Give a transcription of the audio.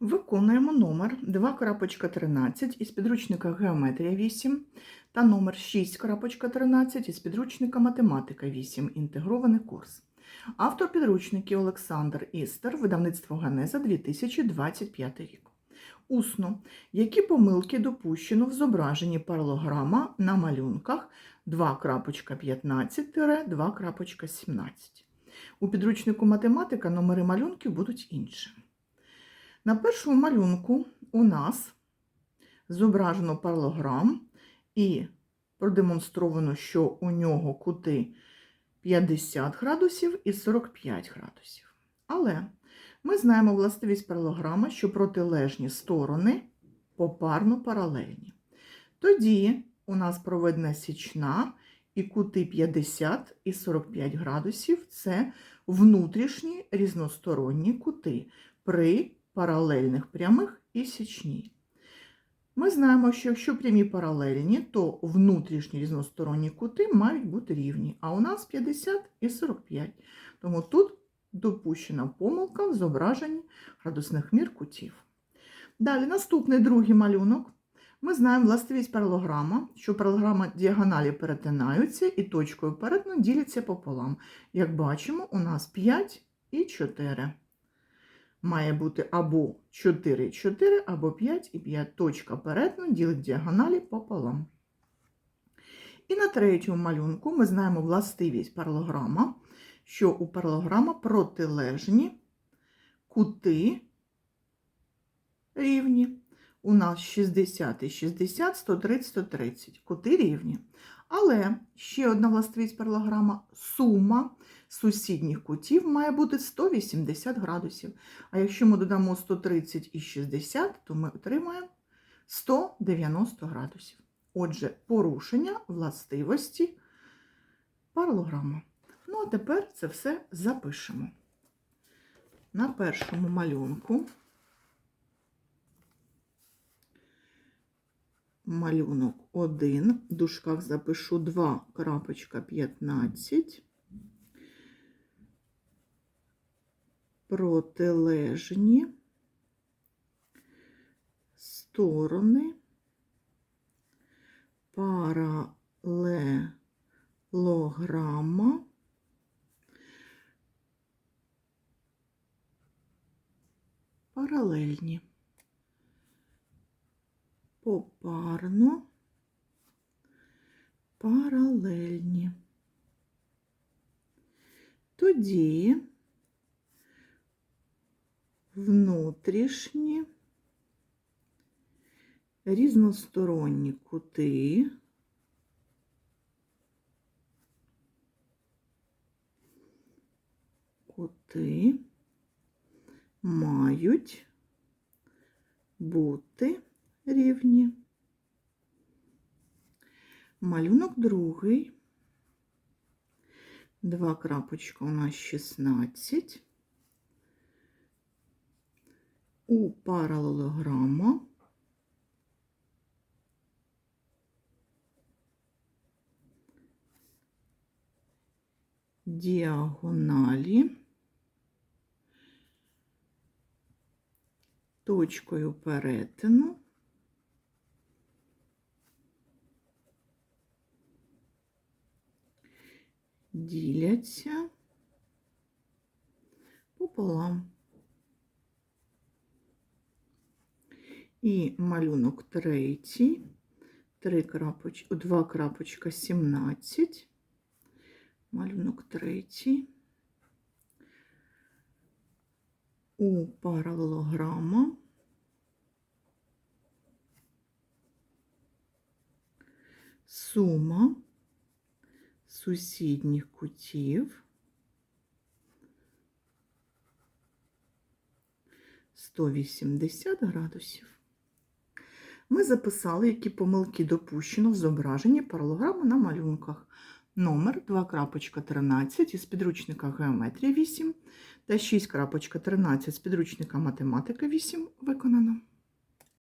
Виконуємо номер 2.13 із підручника Геометрія 8 та номер 6.13 із підручника Математика 8. Інтегрований курс. Автор підручників Олександр Істер, видавництво Ганеза 2025 рік. Усно. Які помилки допущено в зображенні паралограма на малюнках 2.15-2.17? У підручнику математика номери малюнків будуть інші. На першому малюнку у нас зображено паралограм і продемонстровано, що у нього кути 50 градусів і 45 градусів. Але ми знаємо властивість паралограма, що протилежні сторони попарно паралельні. Тоді у нас проведена січна і кути 50 і 45 градусів це внутрішні різносторонні кути при паралельних прямих і січній. Ми знаємо, що якщо прямі паралельні, то внутрішні різносторонні кути мають бути рівні, а у нас 50 і 45. Тому тут допущена помилка в зображенні градусних мір кутів. Далі, наступний другий малюнок. Ми знаємо властивість паралограма, що паралограма діагоналі перетинаються і точкою перетину діляться пополам. Як бачимо, у нас 5 і 4 має бути або 4, 4, або 5 і 5. Точка перетину ділить діагоналі пополам. І на третьому малюнку ми знаємо властивість паралограма, що у паралограма протилежні кути рівні. У нас 60 і 60, 130, 130. Кути рівні. Але ще одна властивість паралограма сума сусідніх кутів має бути 180 градусів. А якщо ми додамо 130 і 60, то ми отримаємо 190 градусів. Отже, порушення властивості паралограма. Ну, а тепер це все запишемо. На першому малюнку малюнок 1, в дужках запишу 2.15. Протилежні сторони паралелограма паралельні попарно паралельні. Тоді внутрішні різносторонні кути кути мають бути рівні. Малюнок другий. Два крапочка у нас 16. У паралелограма. Діагоналі. Точкою перетину. Діляться пополам. І малюнок третій, 3 крапоч, 2 крапочка 17, малюнок третій. У паралелограма сума сусідніх кутів 180 градусів. Ми записали, які помилки допущено в зображенні паралограми на малюнках. Номер 2.13 із підручника Геометрія 8 та 6.13 з підручника Математика 8 виконано.